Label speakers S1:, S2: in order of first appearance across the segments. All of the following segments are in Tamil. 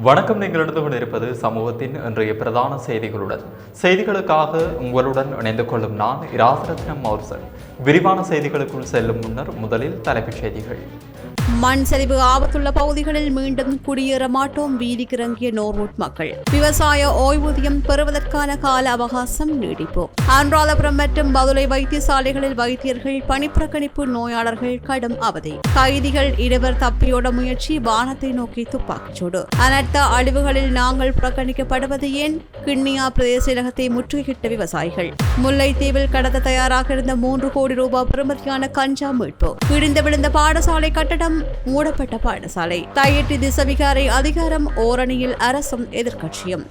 S1: வணக்கம். நீங்கள் எடுத்து கொண்டிருப்பது சமூகத்தின் இன்றைய பிரதான செய்திகளுடன். செய்திகளுக்காக உங்களுடன் இணைந்து கொள்ளும் நான் இராசரத்னம் மௌர்சன். விரிவான செய்திகளுக்குள் செல்லும் முன்னர் முதலில் தலைப்புச் செய்திகள்.
S2: மண் சரிவு ஆபத்துள்ள பகுதிகளில் மீண்டும் குடியேற மாட்டோம். வீதிக்கு இறங்கிய நோர்வுட் மக்கள். விவசாய ஓய்வூதியம் பெறுவதற்கான கால அவகாசம் நீடிப்பு அன்றாதபுரம் மற்றும் பதுளை வைத்தியசாலைகளில் வைத்தியர்கள் பணிப்புறக்கணிப்பு நோயாளர்கள் கடும் அவதி. கைதிகள் இருவர் தப்பியோட முயற்சி வானத்தை நோக்கி துப்பாக்கிச்சூடு. அனர்த்த அழிவுகளில் நாங்கள் புறக்கணிக்கப்படுவது ஏன்? கிண்ணியா பிரதேச இலகத்தை முற்றுகையிட்ட விவசாயிகள். முல்லைத்தீவில் கடத்த தயாராக இருந்த மூன்று கோடி ரூபாய் பெறுமதியான கஞ்சா மீட்பு. இடிந்து விழுந்த பாடசாலை கட்டடம் மூடப்பட்ட பாடசாலை. தையிட்டி திசவிகாரை அதிகாரம் ஓரணியில் அரசும் எதிர்க்கட்சியும்.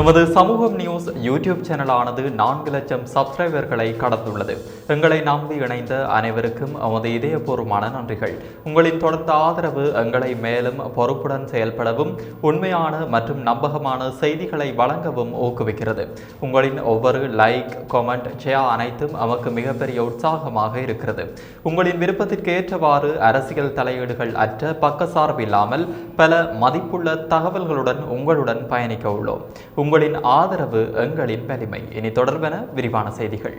S1: எமது சமூகம் நியூஸ் யூடியூப் சேனலானது நான்கு லட்சம் சப்ஸ்கிரைபர்களை கடந்துள்ளது. எங்களை நம்பி இணைந்த அனைவருக்கும் எமது இதயபூர்வமான நன்றிகள். உங்களின் தொடர்ந்த ஆதரவு எங்களை மேலும் பொறுப்புடன் செயல்படவும் உண்மையான மற்றும் நம்பகமான செய்திகளை வழங்கவும் ஊக்குவிக்கிறது. உங்களின் ஒவ்வொரு லைக் கமெண்ட் ஷேர் அனைத்தும் நமக்கு மிகப்பெரிய உற்சாகமாக இருக்கிறது. உங்களின் விருப்பத்திற்கு ஏற்றவாறு அரசியல் தலையீடுகள் அற்ற பக்கசார்பு இல்லாமல் பல மதிப்புள்ள தகவல்களுடன் உங்களுடன் பயணிக்க உள்ளோம். உங்களின் ஆதரவு எங்களின் வலிமை. இனி தொடர்பென விரிவான செய்திகள்.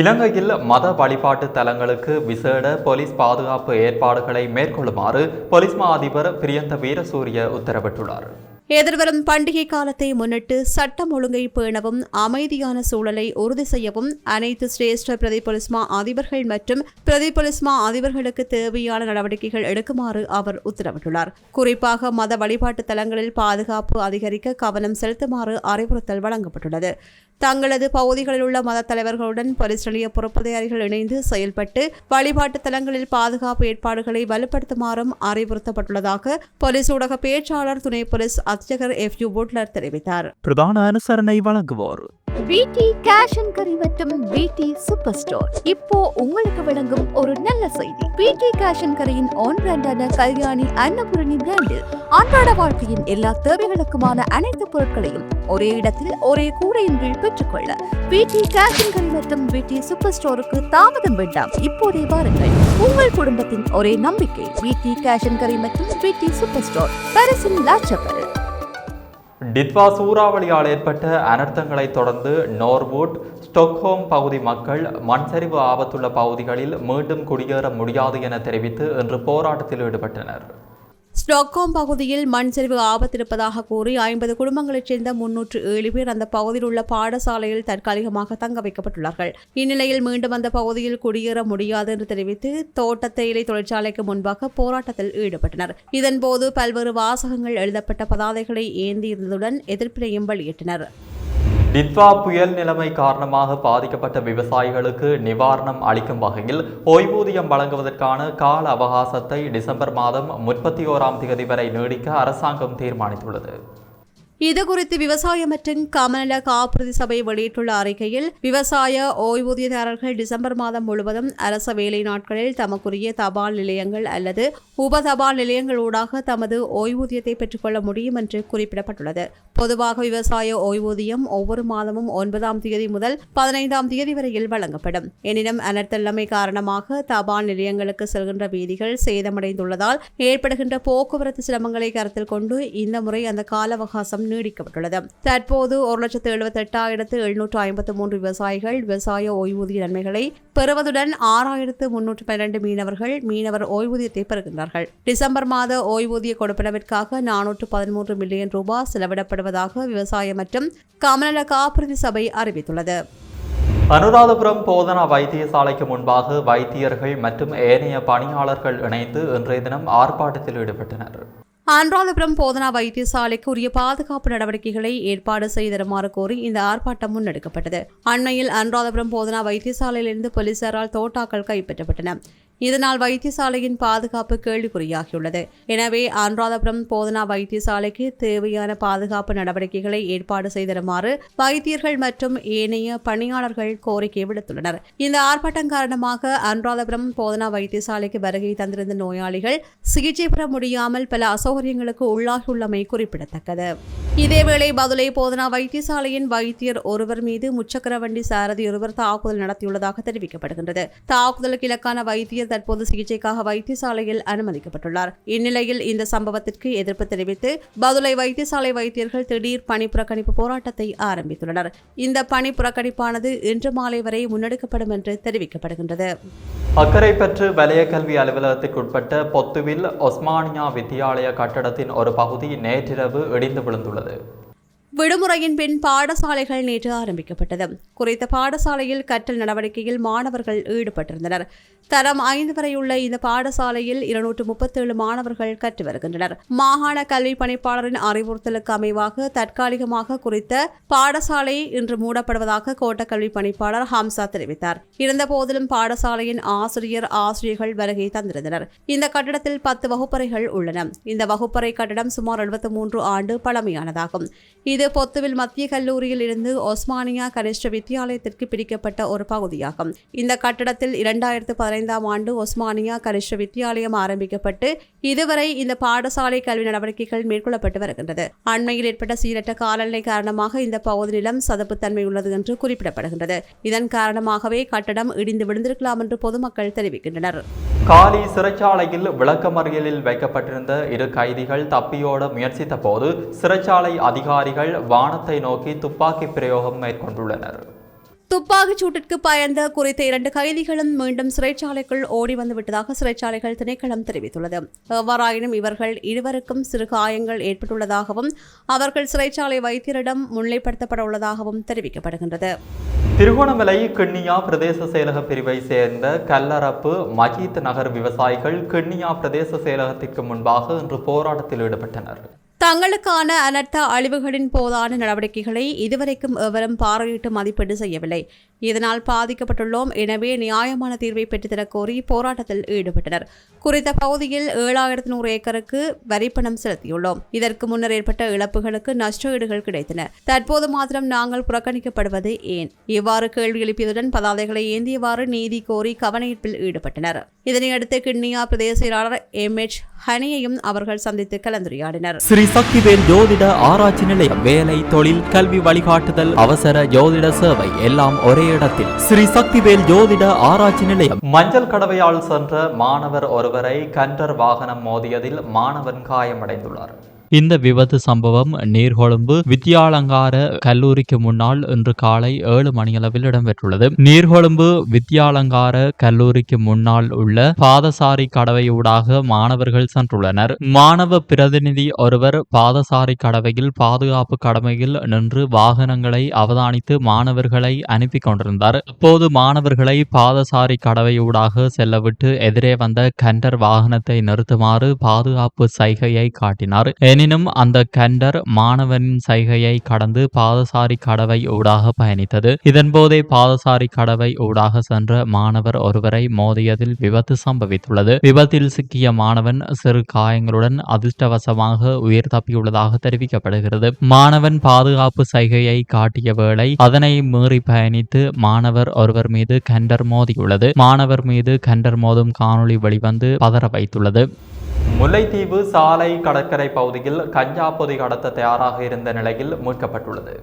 S1: இலங்கையில் மத வழிபாட்டு தலங்களுக்கு விசேட போலீஸ் பாதுகாப்பு ஏற்பாடுகளை மேற்கொள்ளுமாறு போலீஸ் மா அதிபர் பிரியந்த வீரசூரிய உத்தரவிட்டுள்ளார்.
S2: எதிர்வரும் பண்டிகை காலத்தை முன்னிட்டு சட்டம் ஒழுங்கை பேணவும் அமைதியான சூழலை உறுதி செய்யவும் அனைத்து சிரேஷ்ட பிரதி பொலிஸ்மா அதிபர்கள் மற்றும் பிரதி பொலிஸ்மா அதிபர்களுக்கு தேவையான நடவடிக்கைகள் எடுக்குமாறு அவர் உத்தரவிட்டுள்ளார். குறிப்பாக மத வழிபாட்டு தலங்களில் பாதுகாப்பு அதிகரிக்க கவனம் செலுத்துமாறு அறிவுறுத்தல் வழங்கப்பட்டுள்ளது. தங்களது பகுதிகளில் உள்ள மத தலைவர்களுடன் போலீஸ் நிலைய பொறுப்பதிகாரிகள் இணைந்து செயல்பட்டு வழிபாட்டு தலங்களில் பாதுகாப்பு ஏற்பாடுகளை வலுப்படுத்துமாறும் அறிவுறுத்தப்பட்டுள்ளதாக போலீஸ் ஊடக பேச்சாளர் துணை போலீஸ் அத்தியகர் எஃப். யூ. புட்லர் தெரிவித்தார்.
S3: பிரதான அனுசரணை வழங்குவோர்.
S4: விடி கேஷ் அண்ட் கரி மற்றும் விடி சூப்பர் ஸ்டோர் இப்போ உங்களுக்கு வழங்கும் ஒரு நல்ல செய்தி. விடி கேஷ் அண்ட் கரியின் ஆன் பிராண்டான கல்யாணி அன்னபூரணி பிராண்டில் அன்றாட வாழ்க்கையின் எல்லா தேவைகளுக்குமான அனைத்து பொருட்களையும் ஒரே இடத்தில் ஒரே கூடையின் கீழ் பெற்றுக்கொள்ள விடி கேஷன்கள் கரி மற்றும் விடி சூப்பர் ஸ்டோருக்கு தாமதம் வேண்டாம். இப்போதே வாருங்கள். உங்கள் குடும்பத்தின் ஒரே நம்பிக்கை விடி கேஷன்கரை கரி மற்றும் விடி சூப்பர் ஸ்டோர் பரிசின் லாச்சப்பல்
S1: டிட்வா சூறாவளியால் ஏற்பட்ட அனர்த்தங்களைத் தொடர்ந்து நோர்வுட் ஸ்டொக்ஹோம் பகுதி மக்கள் மண்சரிவு ஆபத்துள்ள பகுதிகளில் மீண்டும் குடியேற முடியாது என தெரிவித்து இன்று போராட்டத்தில் ஈடுபட்டனர்.
S2: ஸ்டாக்ஹோம் பகுதியில் மண் சரிவு ஆபத்திருப்பதாக கூறி ஐம்பது குடும்பங்களைச் சேர்ந்த முன்னூற்று ஏழு பேர் அந்த பகுதியில் உள்ள பாடசாலையில் தற்காலிகமாக தங்க வைக்கப்பட்டுள்ளார்கள். இந்நிலையில் மீண்டும் அந்த பகுதியில் குடியேற முடியாது என்று தெரிவித்து தோட்ட தேயிலை தொழிற்சாலைக்கு முன்பாக போராட்டத்தில் ஈடுபட்டனர். இதன்போது பல்வேறு வாசகங்கள் எழுதப்பட்ட பதாதைகளை ஏந்தியிருந்ததுடன் எதிர்ப்பினையும் வெளியிட்டனர்.
S1: டிட்வா புயல் நிலைமை காரணமாக பாதிக்கப்பட்ட விவசாயிகளுக்கு நிவாரணம் அளிக்கும் வகையில் ஓய்வூதியம் வழங்குவதற்கான கால அவகாசத்தை டிசம்பர் மாதம் முப்பத்தி ஓராம் தேதி வரை நீடிக்க அரசாங்கம் தீர்மானித்துள்ளது.
S2: இதுகுறித்து விவசாய மற்றும் கமநல காப்புறுதி சபை வெளியிட்டுள்ள அறிக்கையில் விவசாய ஓய்வூதியதாரர்கள் டிசம்பர் மாதம் முழுவதும் அரச வேலை நாட்களில் தமக்குரிய தபால் நிலையங்கள் அல்லது உப தபால் நிலையங்களூடாக தமது ஓய்வூதியத்தை பெற்றுக்கொள்ள முடியும் என்று குறிப்பிடப்பட்டுள்ளது. பொதுவாக விவசாய ஓய்வூதியம் ஒவ்வொரு மாதமும் ஒன்பதாம் தேதி முதல் பதினைந்தாம் தேதி வரையில் வழங்கப்படும். எனினும் அனர்த்தல்லமை காரணமாக தபால் நிலையங்களுக்கு செல்கின்ற வீதிகள் சேதமடைந்துள்ளதால் ஏற்படுகின்ற போக்குவரத்து சிரமங்களை கருத்தில் கொண்டு இந்த முறை அந்த கால அவகாசம் நீடிக்கப்பட்டுள்ளது தற்போது ஒரு லட்சத்து எழுபத்தி எட்டாயிரத்து எழுநூற்று ஐம்பத்து மூன்று விவசாயிகள் விவசாய ஓய்வூதிய நன்மைகளை பெறுவதுடன் ஆறாயிரத்து முன்னூற்று பன்னிரண்டு மீனவர்கள் மீனவர் ஓய்வூதியத்தை பெறுகின்றார்கள். டிசம்பர் மாத ஓய்வூதிய கொடுப்பனவிற்காக நானூற்று பதிமூன்று மில்லியன் ரூபாய் செலவிடப்படுவதாக விவசாய மற்றும் கமநல காப்புறுதி சபை அறிவித்துள்ளது.
S1: அனுராதபுரம் போதனா வைத்தியசாலைக்கு முன்பாக வைத்தியர்கள் மற்றும் ஏனைய பணியாளர்கள் இணைந்து இன்றைய தினம் ஆர்ப்பாட்டத்தில் ஈடுபட்டனர்.
S2: அன்றாலபுரம் போதனா வைத்தியசாலைக்கு உரிய பாதுகாப்பு நடவடிக்கைகளை ஏற்பாடு செய்தருமாறு கோரி இந்த ஆர்ப்பாட்டம் முன்னெடுக்கப்பட்டது. அண்மையில் அனுராதபுரம் போதனா வைத்தியசாலையிலிருந்து போலீசாரால் தோட்டாக்கள் கைப்பற்றப்பட்டன. இதனால் வைத்தியசாலையின் பாதுகாப்பு கேள்விக்குறியாகியுள்ளது. எனவே அனுராதபுரம் போதனா வைத்தியசாலைக்கு தேவையான பாதுகாப்பு நடவடிக்கைகளை ஏற்பாடு செய்திருமாறு வைத்தியர்கள் மற்றும் ஏனைய பணியாளர்கள் கோரிக்கை விடுத்துள்ளனர். இந்த ஆர்ப்பாட்டம் காரணமாக அனுராதபுரம் போதனா வைத்தியசாலைக்கு வருகை தந்திருந்த நோயாளிகள் சிகிச்சை பெற முடியாமல் பல அசௌகரியங்களுக்கு உள்ளாகியுள்ளமை குறிப்பிடத்தக்கது. இதேவேளை பதுளை போதனா வைத்தியசாலையின் வைத்தியர் ஒருவர் மீது முச்சக்கர வண்டி சாரதி ஒருவர் தாக்குதல் நடத்தியுள்ளதாக தெரிவிக்கப்படுகின்றது. தாக்குதலுக்கு இலக்கான வைத்தியர் நிலையில் தற்போது சிகிச்சைக்காக வைத்தியசாலையில் அனுமதிக்கப்பட்டுள்ளார். இந்நிலையில் இந்த சம்பவத்திற்கு எதிர்ப்பு தெரிவித்து பதுளை வைத்தியசாலை வைத்தியர்கள் திடீர் பணி புறக்கணிப்பு போராட்டத்தை ஆரம்பித்துள்ளனர். இந்த பணி புறக்கணிப்பானது இன்று மாலை வரை முன்னெடுக்கப்படும் என்று தெரிவிக்கப்படுகின்றது.
S5: அக்கரைப்பற்று வலய கல்வி அலுவலகத்திற்குட்பட்ட பொத்துவில் ஒஸ்மானியா வித்தியாலய கட்டடத்தின் ஒரு பகுதி நேற்றிரவு இடிந்து விழுந்துள்ளது.
S2: விடுமுறையின் பின் பாடசாலைகள் நேற்று ஆரம்பிக்கப்பட்டது. குறித்த பாடசாலையில் கற்றல் நடவடிக்கையில் மாணவர்கள் ஈடுபட்டிருந்தனர். தரம் ஐந்து வரையுள்ள இந்த பாடசாலையில் இருநூற்று முப்பத்தேழு மாணவர்கள் கற்று வருகின்றனர். மாகாண கல்வி பணிப்பாளரின் அறிவுறுத்தலுக்கு அமைவாக தற்காலிகமாக குறித்த பாடசாலை இன்று மூடப்படுவதாக கோட்ட கல்வி பணிப்பாளர் ஹம்சா தெரிவித்தார். இருந்தபோதிலும் பாடசாலையின் ஆசிரியர் ஆசிரியர்கள் வருகை தந்திருந்தனர். இந்த கட்டடத்தில் பத்து வகுப்பறைகள் உள்ளன. இந்த வகுப்பறை கட்டடம் சுமார் எழுபத்தி மூன்று ஆண்டு பழமையானதாகும். இது இது பொத்துவில் மத்திய கல்லூரியில் இருந்து ஒஸ்மானியா கனிஷ்ட வித்தியாலயத்திற்கு பிரிக்கப்பட்ட ஒரு பகுதியாகும். இந்த கட்டடத்தில் இரண்டாயிரத்து பதினைந்தாம் ஆண்டு ஒஸ்மானியா கனிஷ்ட வித்தியாலயம் ஆரம்பிக்கப்பட்டு இதுவரை இந்த பாடசாலை கல்வி நடவடிக்கைகள் மேற்கொள்ளப்பட்டு வருகின்றது. அண்மையில் ஏற்பட்ட சீரற்ற காலநிலை காரணமாக இந்த பகுதி நிலம் சதுப்புத்தன்மை உள்ளது என்று குறிப்பிடப்படுகின்றது. இதன் காரணமாகவே கட்டடம் இடிந்து விழுந்திருக்கலாம் என்று பொதுமக்கள் தெரிவிக்கின்றனர்.
S5: காலி சிறைச்சாலையில் விளக்கமறியலில் வைக்கப்பட்டிருந்த இரு கைதிகள் தப்பியோட முயற்சித்த போது சிறைச்சாலை அதிகாரிகள் வானத்தை நோக்கி துப்பாக்கி பிரயோகம் மேற்கொண்டுள்ளனர்.
S2: துப்பாக்கிச் சூட்டிற்கு பயந்த குறித்த இரண்டு கைதிகளும் மீண்டும் சிறைச்சாலைக்குள் ஓடி வந்து விட்டதாக சிறைச்சாலைகள் திணைக்களம் தெரிவித்துள்ளது. எவ்வாறாயினும் இவர்கள் இருவருக்கும் சிறு காயங்கள் ஏற்பட்டுள்ளதாகவும் அவர்கள் சிறைச்சாலை வைத்தியரிடம் முன்னிலைப்படுத்தப்பட உள்ளதாகவும் தெரிவிக்கப்படுகின்றது.
S5: திருகோணமலை கிண்ணியா பிரதேச செயலக பிரிவை சேர்ந்த கல்லரப்பு மஜீத் நகர் விவசாயிகள் கிண்ணியா பிரதேச செயலகத்திற்கு முன்பாக இன்று போராட்டத்தில் ஈடுபட்டனர்.
S2: தங்களுக்கான அனர்த்த அழிவுகளின் போதான நடவடிக்கைகளை இதுவரைக்கும் எவரும் பார்வையிட்டு மதிப்பீடு செய்யவில்லை. இதனால் பாதிக்கப்பட்டுள்ளோம். எனவே நியாயமான தீர்வை பெற்றுத்தரக் கோரி போராட்டத்தில் ஈடுபட்டனர். குறித்த பகுதியில் ஏழாயிரத்து நூறு ஏக்கருக்கு வரிப்பணம் செலுத்தியுள்ளோம். இதற்கு முன்னர் ஏற்பட்ட இழப்புகளுக்கு நஷ்டஈடுகள் கிடைத்தன. தற்போது மாத்திரம் நாங்கள் புறக்கணிக்கப்படுவது ஏன்? இவ்வாறு கேள்வி எழுப்பியதுடன் பதாதைகளை ஏந்தியவாறு நீதி கோரி கவனஈர்ப்பில் ஈடுபட்டனர். இதனையடுத்து கிண்ணியா பிரதேச செயலாளர் எம். எச். ஹனியையும் அவர்கள் சந்தித்து கலந்துரையாடினர்.
S1: ஸ்ரீ சக்திவேல் ஜோதிட ஆராய்ச்சி நிலையம் வேலை தொழில் கல்வி வழிகாட்டுதல் அவசர ஜோதிட சேவை எல்லாம் ஒரே இடத்தில் ஸ்ரீ சக்திவேல் ஜோதிட ஆராய்ச்சி நிலையம்.
S5: மஞ்சள் கடவையால் சென்ற மாணவர் ஒருவரை கண்டர் வாகனம் மோதியதில் மாணவன் காயமடைந்துள்ளார்.
S1: இந்த விபத்து சம்பவம் நீர்கொழும்பு வித்யாலங்கார கல்லூரிக்கு முன்னால் இன்று காலை ஏழு மணியளவில் இடம்பெற்றுள்ளது. நீர்கொழும்பு வித்யாலங்கார கல்லூரிக்கு முன்னால் உள்ள பாதசாரி கடவையூடாக மாணவர்கள் சென்றுள்ளனர். மாணவ பிரதிநிதி ஒருவர் பாதசாரி கடவையில் பாதுகாப்பு கடமையில் நின்று வாகனங்களை அவதானித்து மாணவர்களை அனுப்பி கொண்டிருந்தார். அப்போது மாணவர்களை பாதசாரி கடவையூடாக செல்லவிட்டு எதிரே வந்த கண்டர் வாகனத்தை நிறுத்துமாறு பாதுகாப்பு சைகையை காட்டினார். எனினும் அந்த கண்டர் மாணவனின் சைகையை கடந்து பாதசாரி கடவை ஊடாக பயணித்தது. இதன்போதே பாதசாரி கடவை ஊடாக சென்ற மாணவர் ஒருவரை மோதியதில் விபத்து சம்பவித்துள்ளது. விபத்தில் சிக்கிய மாணவன் சிறு காயங்களுடன் அதிர்ஷ்டவசமாக உயிர் தப்பியுள்ளதாக தெரிவிக்கப்படுகிறது. மாணவன் பாதுகாப்பு சைகையை காட்டிய வேளை அதனை மீறி பயணித்து மாணவர் ஒருவர் மீது கண்டர் மோதியுள்ளது. மாணவர் மீது கண்டர் மோதும் காணொளி வெளிவந்து பதற வைத்துள்ளது.
S5: முல்லைத்தீவு சாலை கடற்கரை பகுதியில் கஞ்சா பொதி கடத்த தயாராக இருந்த நிலையில் மீட்கப்பட்டுள்ளது.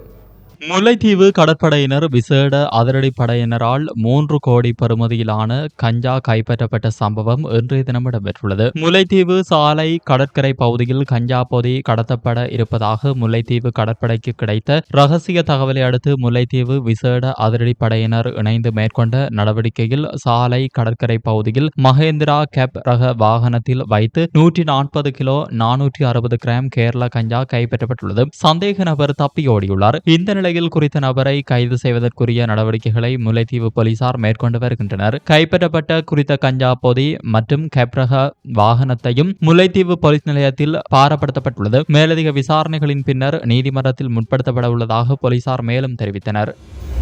S1: முல்லைத்தீவு கடற்படையினர் விசேட அதிரடிப்படையினரால் மூன்று கோடி பெறுமதியிலான கஞ்சா கைப்பற்றப்பட்ட சம்பவம் இன்றைய தினம் இடம்பெற்றுள்ளது. முல்லைத்தீவு சாலை கடற்கரை பகுதியில் கஞ்சா பொதி கடத்தப்பட இருப்பதாக முல்லைத்தீவு கடற்படைக்கு கிடைத்த ரகசிய தகவலை அடுத்து முல்லைத்தீவு விசேட அதிரடிப்படையினர் இணைந்து மேற்கொண்ட நடவடிக்கையில் சாலை கடற்கரை பகுதியில் மகேந்திரா கேப் ரக வாகனத்தில் வைத்து நூற்றி நாற்பது கிலோ நானூற்றி அறுபது கிராம் கேரள கஞ்சா கைப்பற்றப்பட்டுள்ளது. சந்தேக நபர் தப்பியோடியுள்ளார். இந்த நிலை நிலையில் குறித்த நபரை கைது செய்வதற்குரிய நடவடிக்கைகளை முல்லைத்தீவு போலீசார் மேற்கொண்டு வருகின்றனர். கைப்பற்றப்பட்ட குறித்த கஞ்சா பொதி மற்றும் கேப்ரக வாகனத்தையும் முல்லைத்தீவு போலீஸ் நிலையத்தில் பாரப்படுத்தப்பட்டுள்ளது. மேலதிக விசாரணைகளின் பின்னர் நீதிமன்றத்தில் முற்படுத்தப்பட உள்ளதாக போலீசார் மேலும் தெரிவித்தனர்.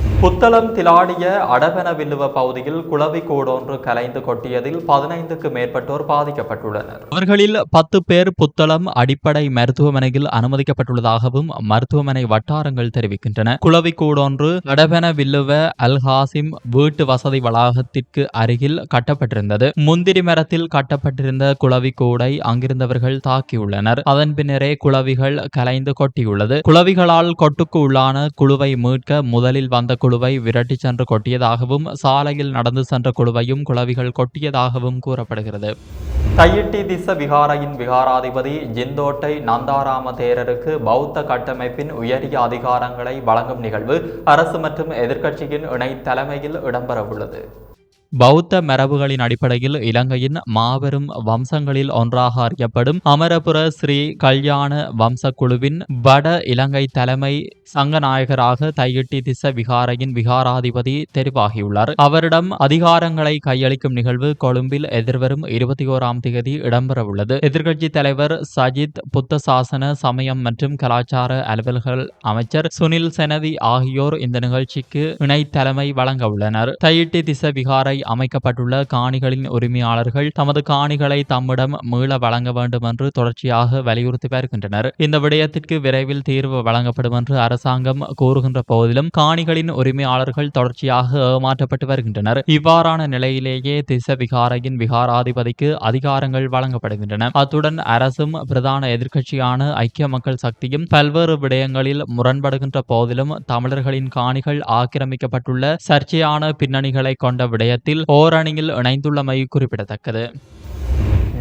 S5: புத்தளம் திலாடிய அடவனவில்லுவ பகுதியில் குளவி கூடொன்று கலைந்து கொட்டியதில் பதினைந்துக்கு மேற்பட்டோர் பாதிக்கப்பட்டுள்ளனர்.
S1: அவர்களில் பத்து பேர் புத்தளம் அடிப்படை மருத்துவமனையில் அனுமதிக்கப்பட்டுள்ளதாகவும் மருத்துவமனை வட்டாரங்கள் தெரிவிக்கின்றன. குளவி கூடொன்று அடவென வில்லுவ அல்ஹாசிம் வீட்டு வசதி வளாகத்திற்கு அருகில் கட்டப்பட்டிருந்தது. முந்திரி மரத்தில் கட்டப்பட்டிருந்த குளவி கூடை அங்கிருந்தவர்கள் தாக்கியுள்ளனர். அதன் பின்னரே குளவிகள் கலைந்து கொட்டியுள்ளது. குளவிகளால் கொட்டுக்கு உள்ளான குழுவை மீட்க முதலில் வந்த குழுவை விரட்டி சென்று கொட்டியதாகவும் சாலையில் நடந்து சென்ற குழுவையும் குளவிகள் கொட்டியதாகவும் கூறப்படுகிறது.
S5: தையிட்டி திச விகாரையின் விகாராதிபதி ஜிந்தோட்டை நந்தாராம தேரருக்கு பௌத்த கட்டமைப்பின் உயரிய அதிகாரங்களை வழங்கும் நிகழ்வு அரசு மற்றும் எதிர்க்கட்சியின் இணை தலைமையில் இடம்பெறவுள்ளது.
S1: பௌத்த மரபுகளின் அடிப்படையில் இலங்கையின் மாபெரும் வம்சங்களில் ஒன்றாக அறியப்படும் அமரபுர ஸ்ரீ கல்யாண வம்சக்குழுவின் வட இலங்கை தலைமை சங்கநாயகராக தையிட்டி திச விகாரையின் விகாராதிபதி தெரிவாகியுள்ளார். அவரிடம் அதிகாரங்களை கையளிக்கும் நிகழ்வு கொழும்பில் எதிர்வரும் இருபத்தி ஓராம் தேதி இடம்பெறவுள்ளது. எதிர்க்கட்சி தலைவர் சஜித் புத்த சாசன சமயம் மற்றும் கலாச்சார அலுவல்கள் அமைச்சர் சுனில் செனவி ஆகியோர் இந்த நிகழ்ச்சிக்கு இணை தலைமை வழங்க உள்ளனர். தையிட்டி திச விகாரை அமைக்கப்பட்டுள்ள காணிகளின் உரிமையாளர்கள் தமது காணிகளை தம்மிடம் மீள வழங்க வேண்டும் என்று தொடர்ச்சியாக வலியுறுத்தி வருகின்றனர். இந்த விடயத்திற்கு விரைவில் தீர்வு வழங்கப்படும் என்று அரசாங்கம் கூறுகின்ற போதிலும் காணிகளின் உரிமையாளர்கள் தொடர்ச்சியாக ஏமாற்றப்பட்டு வருகின்றனர். இவ்வாறான நிலையிலேயே திச விகாரையின் விகாராதிபதிக்கு அதிகாரங்கள் வழங்கப்படுகின்றன. அத்துடன் அரசும் பிரதான எதிர்க்கட்சியான ஐக்கிய மக்கள் சக்தியும் பல்வேறு விடயங்களில் முரண்படுகின்ற போதிலும் தமிழர்களின் காணிகள் ஆக்கிரமிக்கப்பட்டுள்ள சர்ச்சையான பின்னணிகளை கொண்ட விடயத்தில் ஓரணியில் இணைந்துள்ளமை குறிப்பிடத்தக்கது.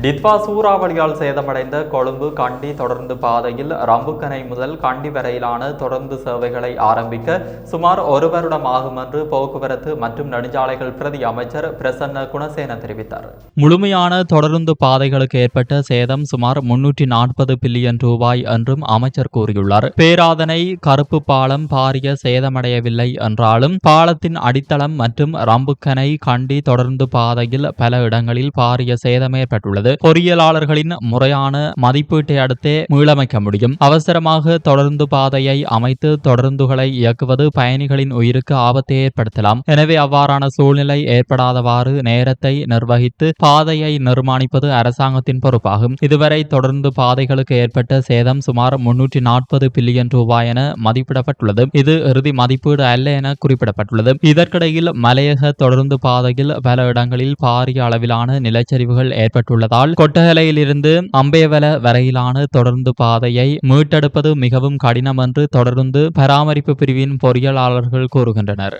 S5: டிட்வா சூறாவளியால் சேதமடைந்த கொழும்பு கண்டி தொடர்ந்து பாதையில் ரம்புக்கனை முதல் கண்டி வரையிலான தொடர்ந்து சேவைகளை ஆரம்பிக்க சுமார் ஒரு வருடம் ஆகும் என்று போக்குவரத்து மற்றும் நெடுஞ்சாலைகள் பிரதி அமைச்சர் பிரசன்ன குணசேன தெரிவித்தார்.
S1: முழுமையான தொடருந்து பாதைகளுக்கு ஏற்பட்ட சேதம் சுமார் முன்னூற்றி நாற்பது பில்லியன் ரூபாய் என்றும் அமைச்சர் கூறியுள்ளார். பேராதனை கருப்பு பாலம் பாரிய சேதமடையவில்லை என்றாலும் பாலத்தின் அடித்தளம் மற்றும் ரம்புக்கனை கண்டி தொடர்ந்து பாதையில் பல இடங்களில் பாரிய சேதம் ஏற்பட்டுள்ளது. பொறியியலாளர்களின் முறையான மதிப்பீட்டை அடுத்தே மீளமைக்க முடியும். அவசரமாக தொடர்ந்து பாதையை அமைத்து தொடர்ந்துகளை இயக்குவது பயணிகளின் உயிருக்கு ஆபத்தை ஏற்படுத்தலாம். எனவே அவ்வாறான சூழ்நிலை ஏற்படாதவாறு நேரத்தை நிர்வகித்து பாதையை நிர்மாணிப்பது அரசாங்கத்தின் பொறுப்பாகும். இதுவரை தொடர்ந்து பாதைகளுக்கு ஏற்பட்ட சேதம் சுமார் முன்னூற்றி நாற்பது பில்லியன் ரூபாய் என மதிப்பிடப்பட்டுள்ளது. இது இறுதி மதிப்பீடு அல்ல என குறிப்பிடப்பட்டுள்ளது. இதற்கிடையில் மலையக தொடர்ந்து பாதையில் பல இடங்களில் பாரிய அளவிலான நிலச்சரிவுகள் ஏற்பட்டுள்ளதால் கொட்டகலையிலிருந்து அம்பேவல வரையிலான தொடர்ந்து பாதையை மீட்டெடுப்பது மிகவும் கடினம் என்று தொடர்ந்து பராமரிப்பு பிரிவின் பொறியியலாளர்கள் கூறுகின்றனர்.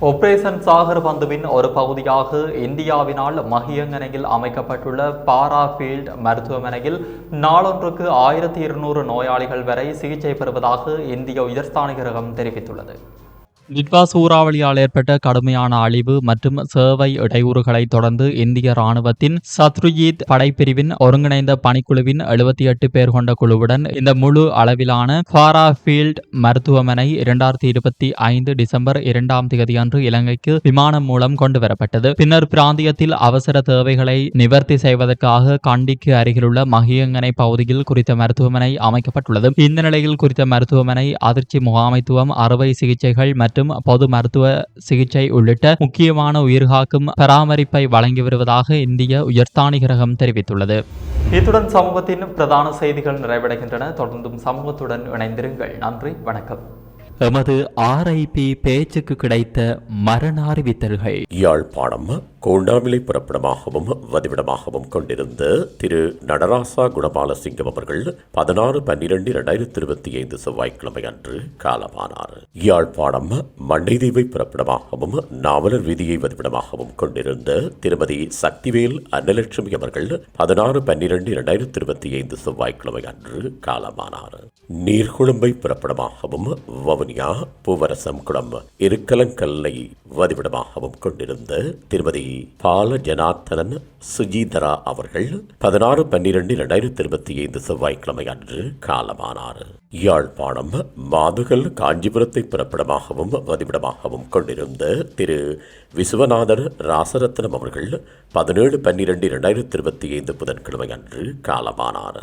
S5: ஒப்ரேஷன் சாகர் பந்துவின் ஒரு பகுதியாக இந்தியாவினால் மகியங்கனையில் அமைக்கப்பட்டுள்ள பாராஃபீல்ட் மருத்துவமனையில் நாளொன்றுக்கு ஆயிரத்தி இருநூறு நோயாளிகள் வரை சிகிச்சை பெறுவதாக இந்திய உயர்ஸ்தானிகரகம் தெரிவித்துள்ளது.
S1: நிட்வா சூறாவளியால் ஏற்பட்ட கடுமையான அழிவு மற்றும் சேவை இடையூறுகளை தொடர்ந்து இந்திய ராணுவத்தின் சத்ருஜித் படைப்பிரிவின் ஒருங்கிணைந்த பணிக்குழுவின் எழுபத்தி எட்டு பேர் கொண்ட குழுவுடன் இந்த முழு அளவிலான ஃபாராஃபீல்ட் மருத்துவமனை இரண்டாயிரத்தி இருபத்தி ஐந்து டிசம்பர் இரண்டாம் தேதி அன்று இலங்கைக்கு விமானம் மூலம் கொண்டு வரப்பட்டது பின்னர் பிராந்தியத்தில் அவசர தேவைகளை நிவர்த்தி செய்வதற்காக கண்டிக்கு அருகிலுள்ள மகியங்கனை பகுதியில் குறித்த மருத்துவமனை அமைக்கப்பட்டுள்ளது. இந்த நிலையில் குறித்த மருத்துவமனை அதிர்ச்சி முகாமைத்துவம் அறுவை சிகிச்சைகள் மற்றும் பொது மருத்துவ சிகிச்சை உள்ளிட்ட முக்கியமான உயிர்காக்கும் பராமரிப்பை வழங்கி வருவதாக இந்திய உயர்ஸ்தானிகரகம் தெரிவித்துள்ளது.
S5: இத்துடன் சமூகத்தின் பிரதான செய்திகள் நிறைவடைகின்றன. தொடர்ந்தும் சமூகத்துடன் இணைந்திருங்கள். நன்றி. வணக்கம்.
S1: எமது ஆர்ஐபி பேச்சுக்கு கிடைத்த மரண அறிவித்தல்கள்
S6: யாழ்ப்பாணம் கோண்டாவிலை புறப்படமாகவும் வதிவிடமாகவும் கொண்டிருந்த திரு நடராசா குணபாலசிங்கம் அவர்கள் பதினாறு பன்னிரண்டு இரண்டாயிரத்தி இருபத்தி ஐந்து செவ்வாய்க்கிழமை அன்று காலமானார். யாழ்ப்பாணம் மண்டைதீவை புறப்படமாகவும் நாவலர் வீதியை வதிவிடமாகவும் கொண்டிருந்த திருமதி சக்திவேல் அன்னலட்சுமி அவர்கள் பதினாறு பன்னிரண்டு இரண்டாயிரத்தி இருபத்தி ஐந்து செவ்வாய்க்கிழமை அன்று காலமானார். நீர்கொழும்பை புறப்படமாகவும் வவுனியா பூவரசம் குளம் இருக்கலங்கல்லை வதிவிடமாகவும் கொண்டிருந்த திருமதி பால ஜனார்த்தனன் சுஜீதரா அவர்கள் பதினாறு பன்னிரண்டு இரண்டாயிரத்தி இருபத்தி ஐந்து செவ்வாய்க்கிழமை அன்று காலமானார். யாழ்ப்பாணம் மாதுகல் காஞ்சிபுரத்தை பிறப்பிடமாகவும் வதிவிடமாகவும் கொண்டிருந்த திரு விஸ்வநாதர் ராசரத்னம் அவர்கள் பதினேழு பன்னிரண்டு இரண்டாயிரத்தி இருபத்தி ஐந்து புதன்கிழமை அன்று காலமானார்.